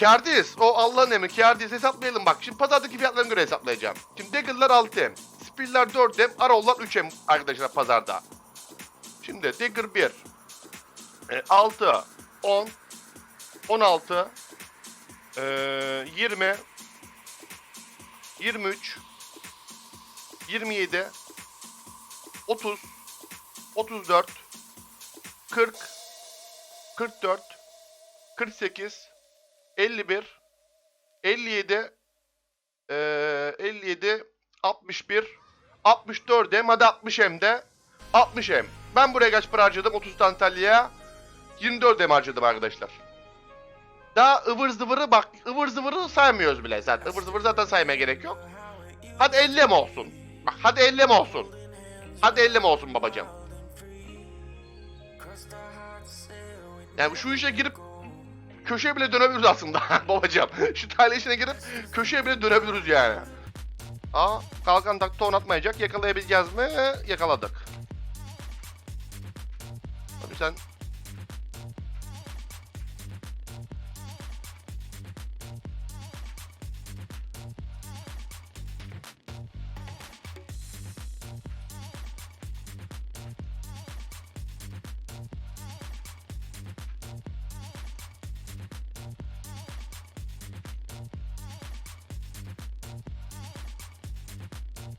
Kârdayız. O Allah'ın emri kârdayız hesaplayalım bak. Şimdi pazardaki fiyatlarına göre hesaplayacağım. Şimdi Daggle'lar 6M. Spear'lar 4M. Arrow'lar 3M arkadaşlar pazarda. Şimdi Dagger 1. E, 6. 10. 16. E, 20. 23. 27. 30. 34. 40. 44. 48. 51 57 eee 57 61 64 hem hadi 60 hem de 60 hem. Ben buraya kaç para harcadım 30 tane talyaya 24 hem harcadım arkadaşlar. Daha ıvır zıvırı bak ıvır zıvırı saymıyoruz bile zaten. ıvır zıvır zaten saymaya gerek yok. Hadi 50 mi olsun? Bak hadi 50 mi olsun? Hadi 50 mi olsun babacığım? Yani şu işe girip köşeye bile dönebiliriz aslında babacığım. Şu talih işine girip köşeye bile dönebiliriz yani. Aa kalkan taktı oynatmayacak. Yakalayabileceğiz mi? Yakaladık. Tabii sen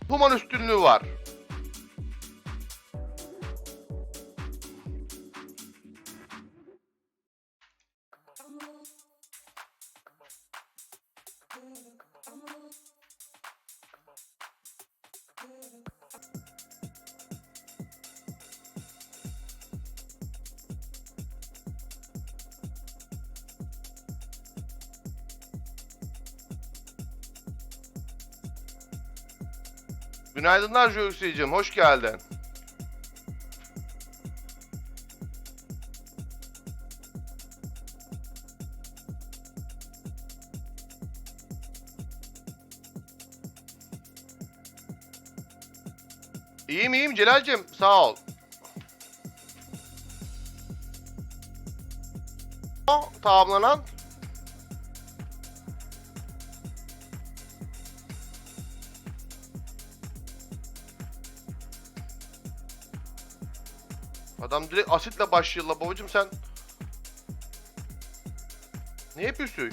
Human üstünlüğü var. Günaydınlar Joyce'cim, hoş geldin. İyiyim iyiyim Celal'cim, sağ ol. Tamamlanan. Adam direkt asitle başlıyor la babacım sen. Ne yapıyorsun?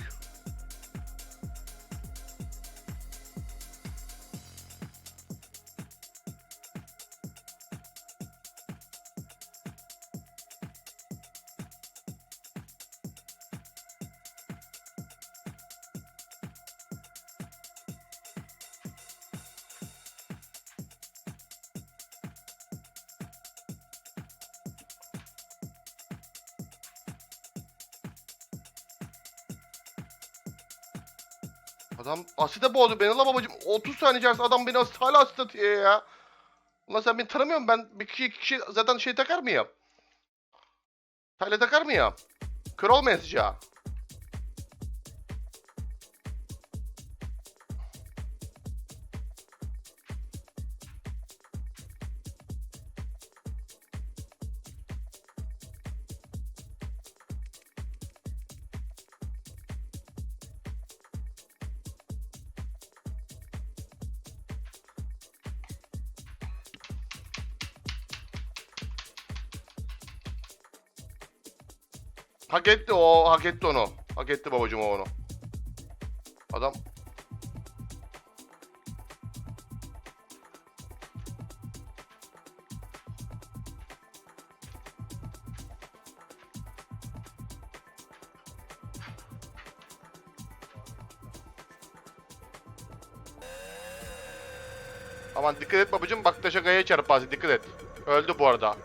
Adam asite boğdu beni la babacım. 30 saniye içerisinde adam beni asit, hala asit atıyor ya. Ulan sen beni tanımıyor musun? Ben bir kişi, kişi zaten şey takar mıyım? Tayla takar mıyım? Kör olmayasıca. Hak etti o, hak etti onu. Hak etti babacım o onu. Adam Aman dikkat et babacım bak taşa kayaya çarparsın dikkat et. Öldü bu arada.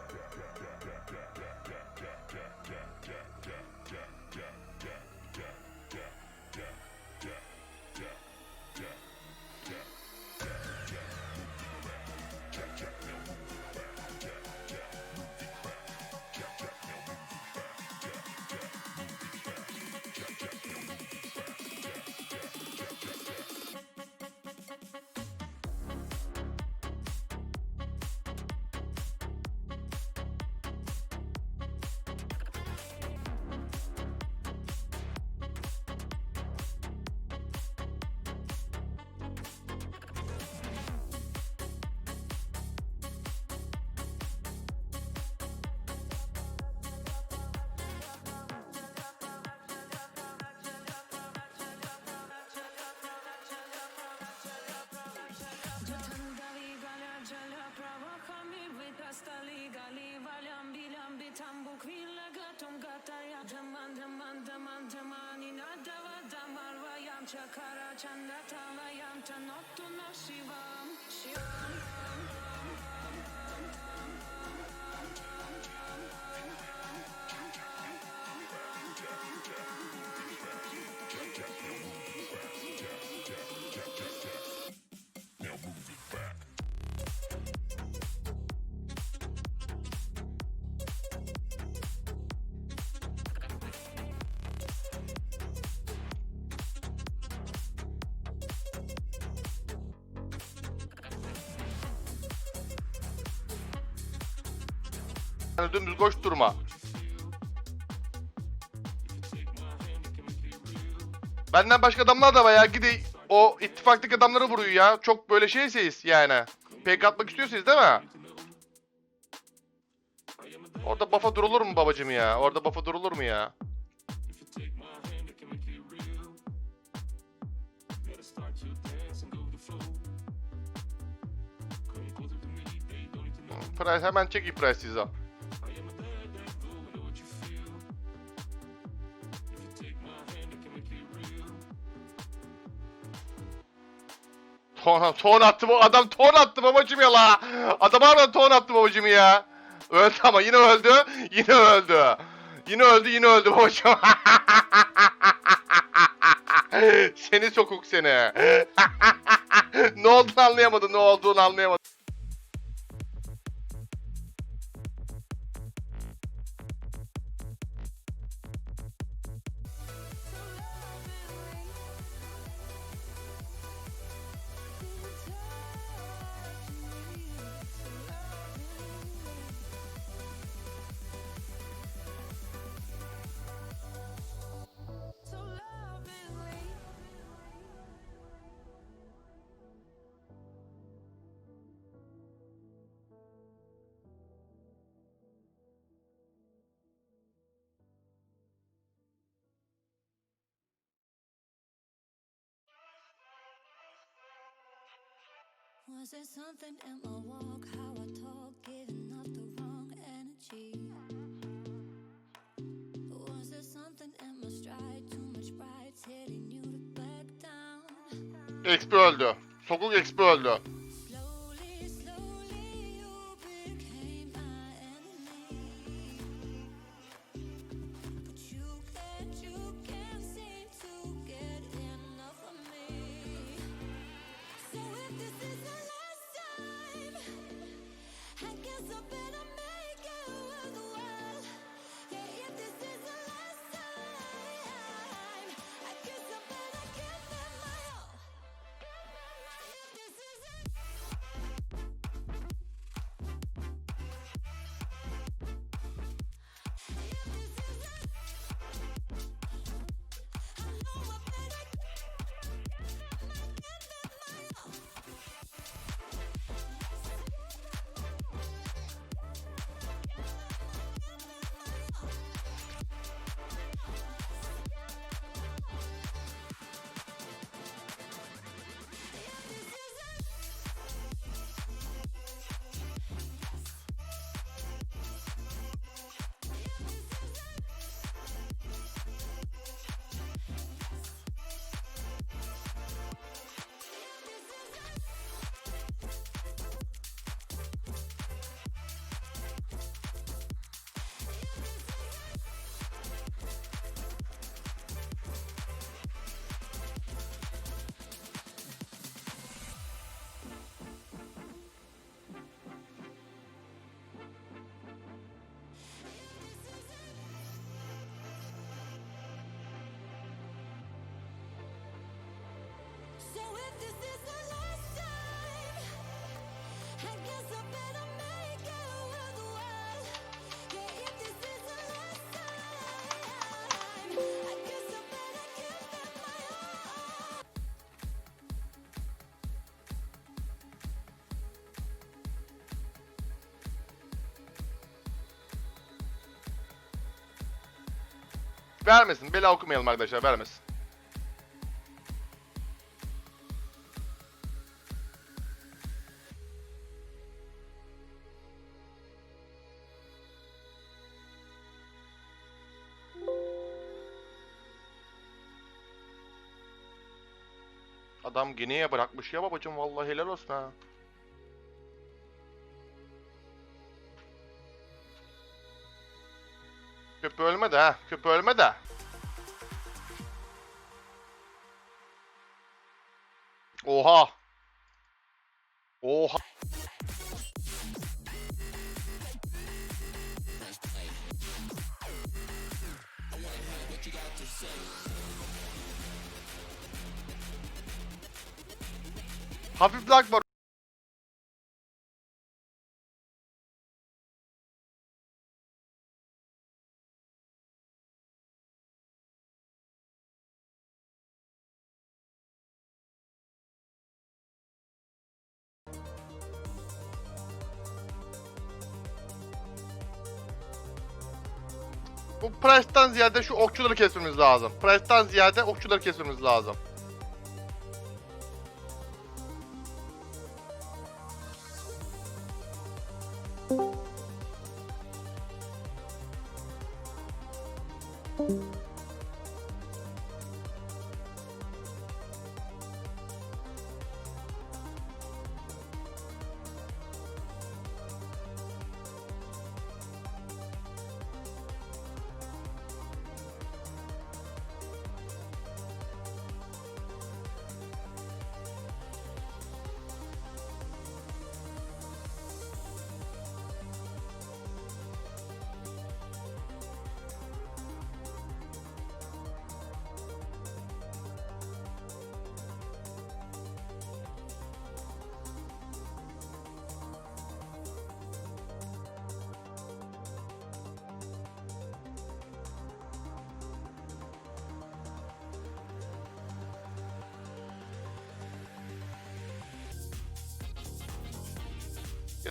Chakara Chanda Talayam Tanottu no Shivam Shivam Yani dümdüz koş durma. Benden başka adamlar da var. Gidi o ittifaktaki adamları vuruyor ya. Çok böyle şeyseyiz yani. PK atmak istiyorsanız değil mi? Orada bafa durulur mu babacım ya? Orada bafa durulur mu ya? Price hemen çek Price size. Ton, ton attı bu adam ton attı babacım ya la. Adam harbiden ton attı babacım ya. Öldü ama yine öldü. Yine öldü. Yine öldü yine öldü babacım. seni sokuk seni. ne olduğunu anlayamadım ne olduğunu anlayamadım. Was it something in my walk, how I talk, giving off the wrong energy? Was it something in my stride, too much pride, telling you to back down? XP öldü. Sokuk XP öldü. Vermesin. Bela okumayalım arkadaşlar. Vermesin. Adam Gine'ye bırakmış ya babacım vallahi helal olsun ha. Köpü ölme de ha. Köpü ölme de. Oha. Bu Price'tan ziyade şu okçuları kesmemiz lazım. Price'tan ziyade okçuları kesmemiz lazım. Yat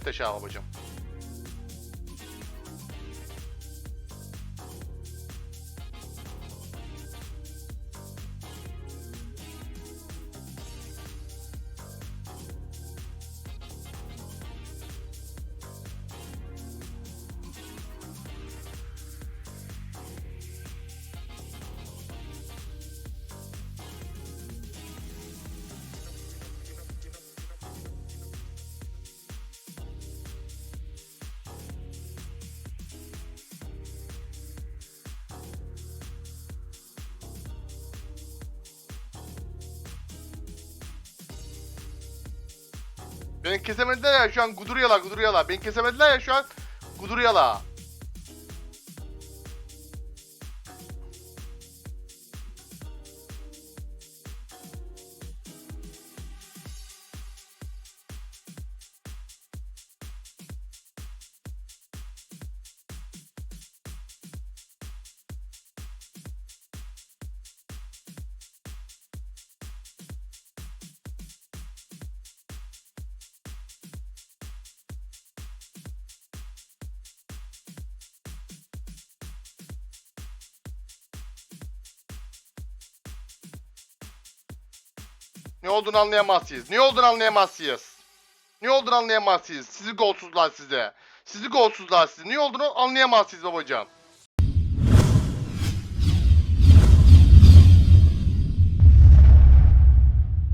aşağı babacım. Beni kesemediler ya şu an guduruyorlar guduruyorlar. Beni kesemediler ya şu an guduruyorlar. Ne olduğunu anlayamazsınız. Ne olduğunu anlayamazsınız. Ne olduğunu anlayamazsınız. Sizi golsuzlar size. Sizi golsuzlar size. Ne olduğunu anlayamazsınız babacığım.